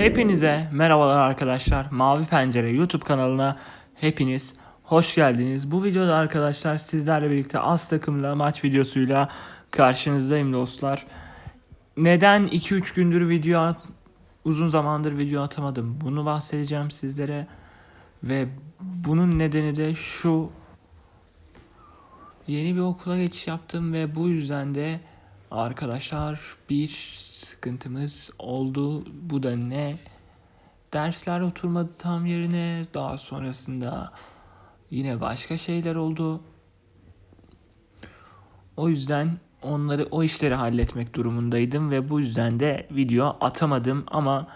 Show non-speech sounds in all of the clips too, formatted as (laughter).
Hepinize merhabalar arkadaşlar. Mavi Pencere YouTube kanalına hepiniz hoş geldiniz. Bu videoda arkadaşlar sizlerle birlikte az takımla maç videosuyla karşınızdayım dostlar. Neden 2-3 gündür video uzun zamandır video atamadım? Bunu bahsedeceğim sizlere. Ve bunun nedeni de şu Yeni bir okula geçiş yaptım ve bu yüzden de arkadaşlar bir sıkıntımız oldu. Bu da ne? Dersler oturmadı tam yerine. Daha sonrasında yine başka şeyler oldu. O yüzden onları o işleri halletmek durumundaydım ve bu yüzden de video atamadım ama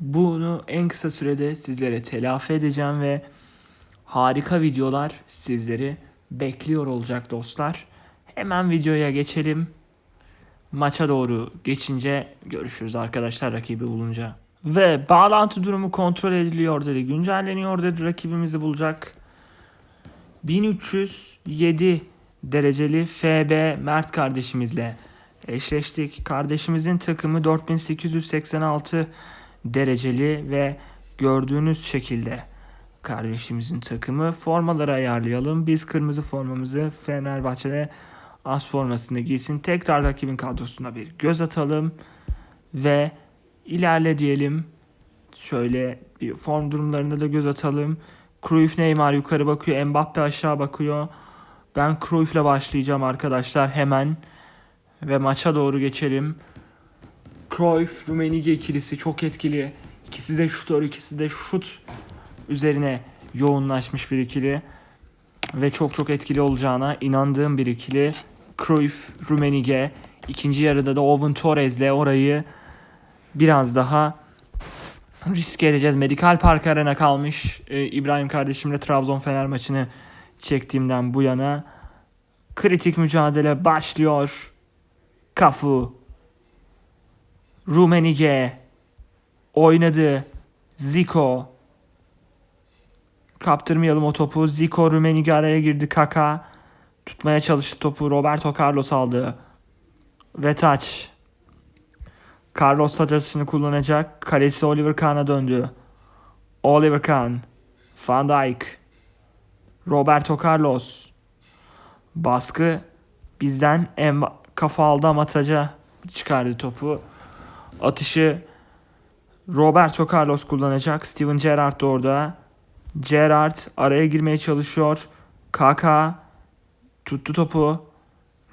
bunu en kısa sürede sizlere telafi edeceğim ve harika videolar sizleri bekliyor olacak dostlar. Hemen videoya geçelim. Maça doğru geçince görüşürüz arkadaşlar rakibi bulunca. Ve bağlantı durumu kontrol ediliyor dedi. Güncelleniyor dedi. Rakibimizi bulacak. 1307 dereceli FB Mert kardeşimizle eşleştik. Kardeşimizin takımı 4886 dereceli ve gördüğünüz şekilde kardeşimizin takımı. Formaları ayarlayalım. Biz kırmızı formamızı Fenerbahçe'de as formasını giysin. Tekrar rakibin kadrosuna bir göz atalım. Ve ilerle diyelim. Şöyle bir form durumlarında da göz atalım. Cruyff Neymar yukarı bakıyor. Mbappe aşağı bakıyor. Ben Cruyff'la başlayacağım arkadaşlar hemen. Ve maça doğru geçelim. Cruyff Rumenige ikilisi çok etkili. İkisi de şutör, ikisi de şut üzerine yoğunlaşmış bir ikili ve çok çok etkili olacağına inandığım bir ikili. Cruyff, Rumenige, ikinci yarıda da Owen Torres'le orayı biraz daha riske edeceğiz. Medikal Park Arena kalmış. Ee, İbrahim kardeşimle Trabzon Fener maçını çektiğimden bu yana kritik mücadele başlıyor. Kafu Rumenige oynadı. Zico Kaptırmayalım o topu. Zico Rumenige araya girdi. Kaka tutmaya çalıştı topu. Roberto Carlos aldı. Ve taç. Carlos taç atışını kullanacak. Kalesi Oliver Kahn'a döndü. Oliver Kahn. Van Dijk. Roberto Carlos. Baskı bizden en kafa aldı ama taca çıkardı topu. Atışı Roberto Carlos kullanacak. Steven Gerrard da orada. Gerrard araya girmeye çalışıyor. Kaka tuttu topu.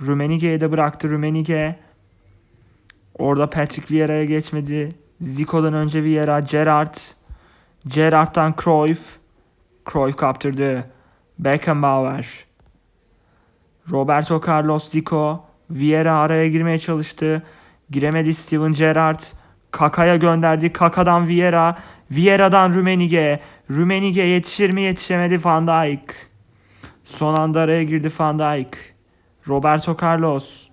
Rumenige'ye de bıraktı. Rumenige orada Patrick Vieira'ya geçmedi. Zico'dan önce Vieira. Gerrard. Gerrard'dan Cruyff. Cruyff kaptırdı. Beckenbauer. Roberto Carlos Zico. Vieira araya girmeye çalıştı. Giremedi Steven Gerrard. Kaka'ya gönderdi. Kaka'dan Vieira. Vieira'dan Rumenige. Rumenige yetişir mi yetişemedi Van Dijk. Son anda araya girdi Van Dijk. Roberto Carlos.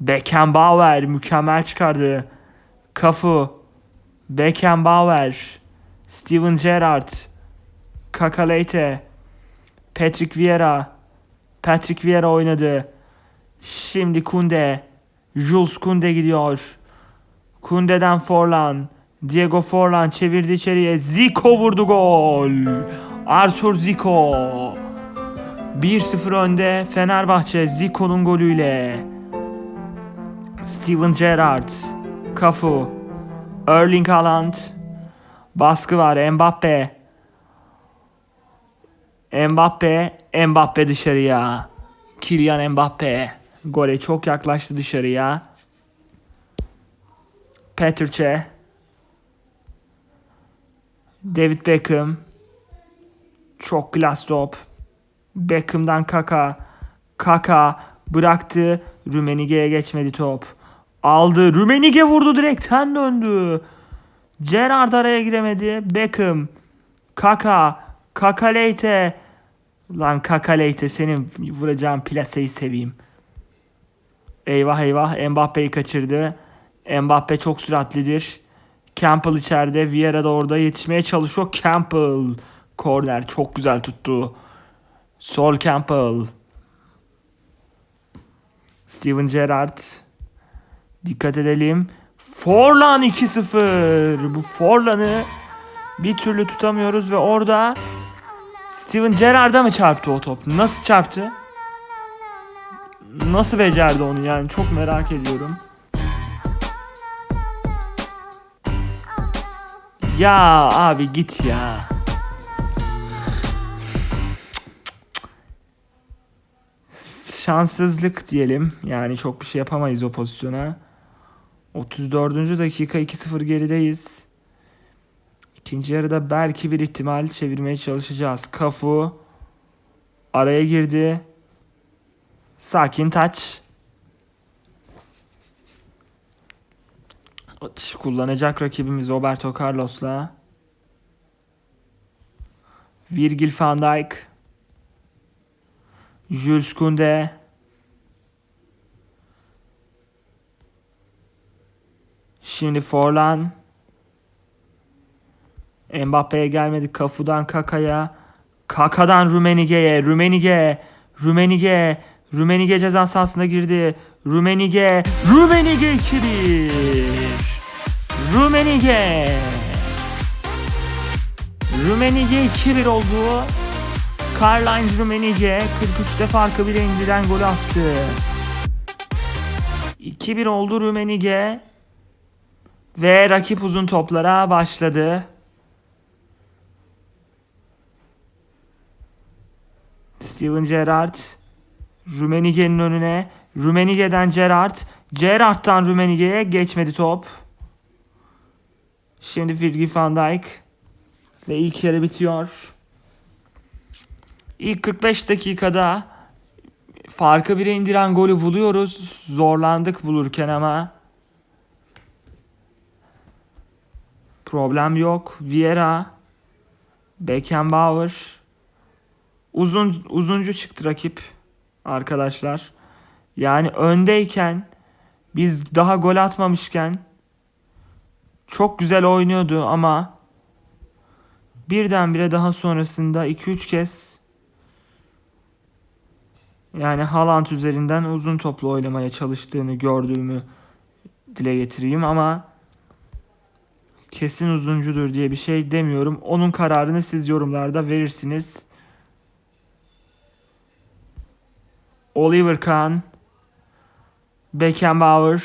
Beckenbauer mükemmel çıkardı. Kafu. Beckenbauer. Steven Gerrard. Kakalete. Patrick Vieira. Patrick Vieira oynadı. Şimdi Kunde. Jules Kunde gidiyor. Kunde'den Forlan. Diego Forlan çevirdi içeriye. Zico vurdu gol. Arthur Zico. 1-0 önde Fenerbahçe Zico'nun golüyle. Steven Gerrard. Cafu. Erling Haaland. Baskı var Mbappe. Mbappe. Mbappe dışarıya. Kylian Mbappe. Gole çok yaklaştı dışarıya. Petrçe. David Beckham. Çok klas top. Beckham'dan Kaka. Kaka bıraktı. Rumenige'ye geçmedi top. Aldı. Rumenige vurdu direkten döndü. Gerrard araya giremedi. Beckham. Kaka. Kakaleyte. Lan Kakaleyte senin vuracağın plaseyi seveyim. Eyvah eyvah Mbappe'yi kaçırdı. Mbappe çok süratlidir. Campbell içeride. Vieira da orada yetişmeye çalışıyor. Campbell. Korner çok güzel tuttu. Sol Campbell. Steven Gerrard. Dikkat edelim. Forlan 2-0. Bu Forlan'ı bir türlü tutamıyoruz ve orada Steven Gerrard'a mı çarptı o top? Nasıl çarptı? Nasıl becerdi onu yani çok merak ediyorum. Ya abi git ya. Şanssızlık diyelim. Yani çok bir şey yapamayız o pozisyona. 34. dakika 2-0 gerideyiz. İkinci yarıda belki bir ihtimal çevirmeye çalışacağız. Kafu araya girdi. Sakin taç. Atış kullanacak rakibimiz Roberto Carlos'la. Virgil van Dijk. Jules Koundé. Şimdi Forlan. Mbappe'ye gelmedi. Kafu'dan Kaka'ya. Kaka'dan Rumenige'ye. Rumenige. Rumenige. Rumenige ceza sahasına girdi. Rumenige. Rumenige 2-1. Rumenige. Rumenige 2-1 oldu. Karl-Heinz Rummenigge 43'te farkı bile indiren gol attı. 2-1 oldu Rummenigge. Ve rakip uzun toplara başladı. Steven Gerrard Rummenigge'nin önüne. Rummenigge'den Gerrard. Gerrard'dan Rummenigge'ye geçmedi top. Şimdi Virgil van Dijk. Ve ilk yarı bitiyor. İlk 45 dakikada farkı bire indiren golü buluyoruz. Zorlandık bulurken ama problem yok. Vieira, Beckenbauer uzun uzuncu çıktı rakip arkadaşlar. Yani öndeyken biz daha gol atmamışken çok güzel oynuyordu ama birdenbire daha sonrasında 2-3 kez yani Haaland üzerinden uzun toplu oynamaya çalıştığını gördüğümü dile getireyim ama kesin uzuncudur diye bir şey demiyorum. Onun kararını siz yorumlarda verirsiniz. Oliver Kahn, Beckenbauer,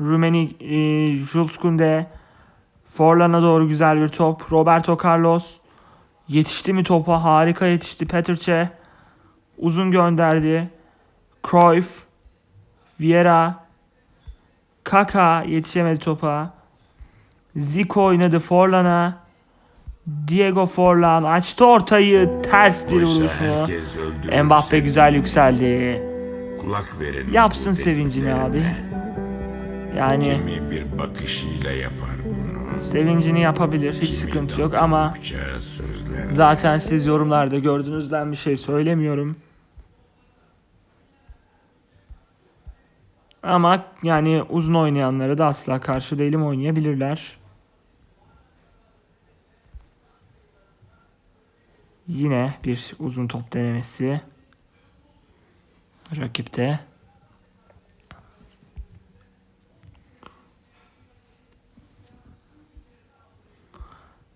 Rumeni, e, Jules Koundé, Forlan'a doğru güzel bir top. Roberto Carlos yetişti mi topa? Harika yetişti. Petrçe uzun gönderdi. Cruyff, Vieira, Kaka yetişemedi topa. Zico oynadı Forlan'a. Diego Forlan açtı ortayı. Ters bir Oysa vuruş mu? herkes öldürür Mbappe güzel yükseldi. Kulak verin. Yapsın sevincini abi. Yani Kimi bir bakışıyla yapar bunu. sevincini yapabilir. Hiç Kimi sıkıntı yok ama zaten siz yorumlarda gördünüz. Ben bir şey söylemiyorum. Ama yani uzun oynayanlara da asla karşı değilim oynayabilirler. Yine bir uzun top denemesi. Rakipte.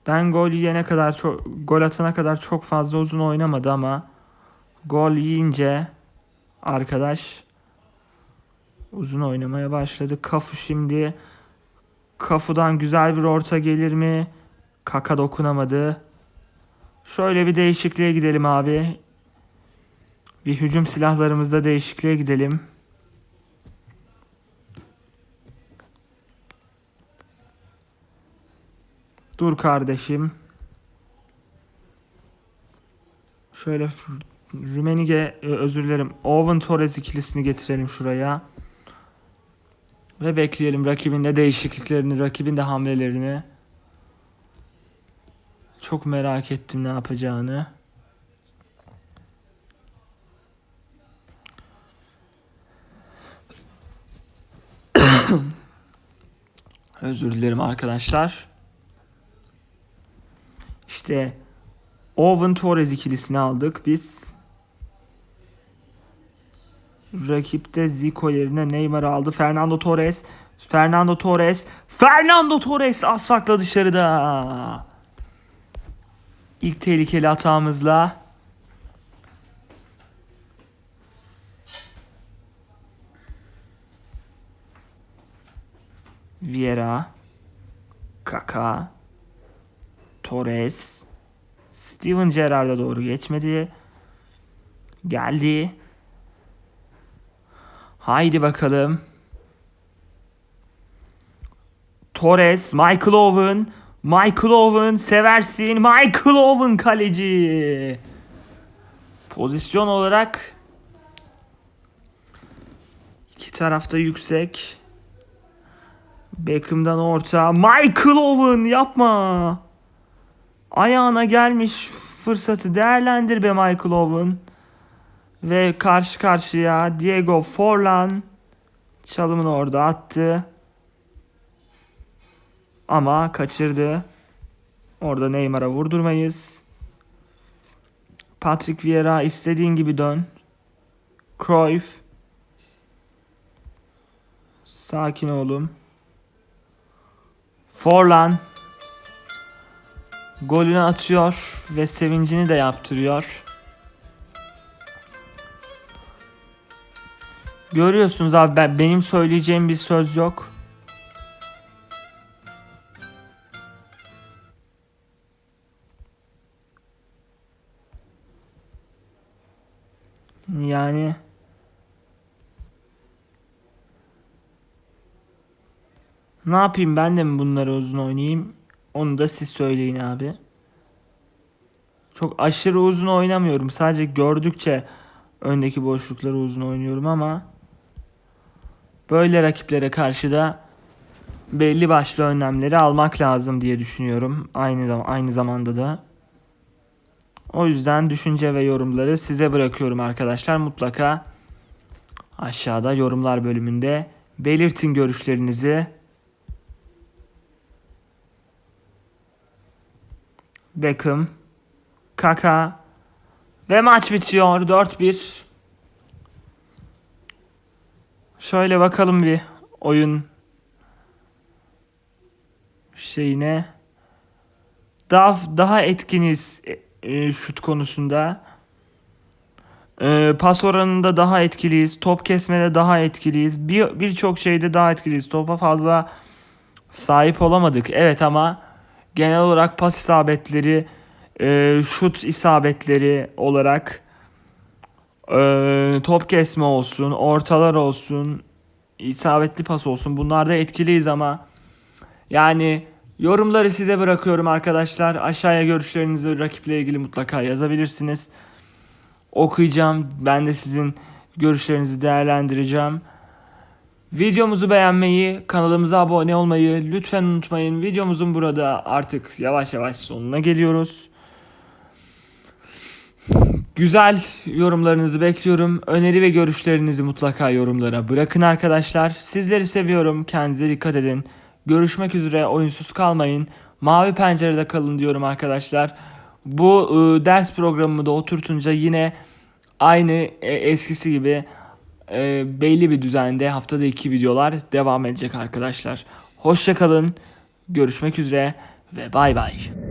Ben gol yiyene kadar çok gol atana kadar çok fazla uzun oynamadı ama gol yiyince arkadaş uzun oynamaya başladı. Kafu şimdi Kafu'dan güzel bir orta gelir mi? Kaka dokunamadı. Şöyle bir değişikliğe gidelim abi. Bir hücum silahlarımızda değişikliğe gidelim. Dur kardeşim. Şöyle Rumenige ö- özür dilerim. Owen Torres ikilisini getirelim şuraya. Ve bekleyelim rakibin de değişikliklerini, rakibin de hamlelerini. Çok merak ettim ne yapacağını. (coughs) Özür dilerim arkadaşlar. İşte Owen Torres ikilisini aldık biz. Rakipte Zico yerine Neymar aldı. Fernando Torres Fernando Torres. Fernando Torres az farkla dışarıda. İlk tehlikeli hatamızla. Vieira. Kaka. Torres. Steven Gerrard'a doğru geçmedi. Geldi. Haydi bakalım. Torres, Michael Owen. Michael Owen seversin. Michael Owen kaleci. Pozisyon olarak iki tarafta yüksek. Beckham'dan orta. Michael Owen yapma. Ayağına gelmiş fırsatı değerlendir be Michael Owen. Ve karşı karşıya Diego Forlan çalımını orada attı. Ama kaçırdı. Orada Neymar'a vurdurmayız. Patrick Vieira istediğin gibi dön. Cruyff. Sakin oğlum. Forlan. Golünü atıyor ve sevincini de yaptırıyor. Görüyorsunuz abi ben, benim söyleyeceğim bir söz yok. Ne yapayım ben de mi bunları uzun oynayayım? Onu da siz söyleyin abi. Çok aşırı uzun oynamıyorum. Sadece gördükçe öndeki boşlukları uzun oynuyorum ama böyle rakiplere karşı da belli başlı önlemleri almak lazım diye düşünüyorum. Aynı aynı zamanda da. O yüzden düşünce ve yorumları size bırakıyorum arkadaşlar. Mutlaka aşağıda yorumlar bölümünde belirtin görüşlerinizi. Beckham, Kaka ve maç bitiyor 4-1. Şöyle bakalım bir oyun şeyine. Daha daha etkiniz e, e, şut konusunda. E, pas oranında daha etkiliyiz. Top kesmede daha etkiliyiz. Bir birçok şeyde daha etkiliyiz. Topa fazla sahip olamadık. Evet ama genel olarak pas isabetleri, e, şut isabetleri olarak e, top kesme olsun, ortalar olsun, isabetli pas olsun. Bunlarda etkiliyiz ama yani yorumları size bırakıyorum arkadaşlar. Aşağıya görüşlerinizi rakiple ilgili mutlaka yazabilirsiniz. Okuyacağım. Ben de sizin görüşlerinizi değerlendireceğim. Videomuzu beğenmeyi, kanalımıza abone olmayı lütfen unutmayın. Videomuzun burada artık yavaş yavaş sonuna geliyoruz. Güzel yorumlarınızı bekliyorum. Öneri ve görüşlerinizi mutlaka yorumlara bırakın arkadaşlar. Sizleri seviyorum. Kendinize dikkat edin. Görüşmek üzere. Oyunsuz kalmayın. Mavi pencerede kalın diyorum arkadaşlar. Bu ıı, ders programımı da oturtunca yine aynı e, eskisi gibi e, belli bir düzende haftada iki videolar devam edecek arkadaşlar. Hoşçakalın. Görüşmek üzere ve bay bay.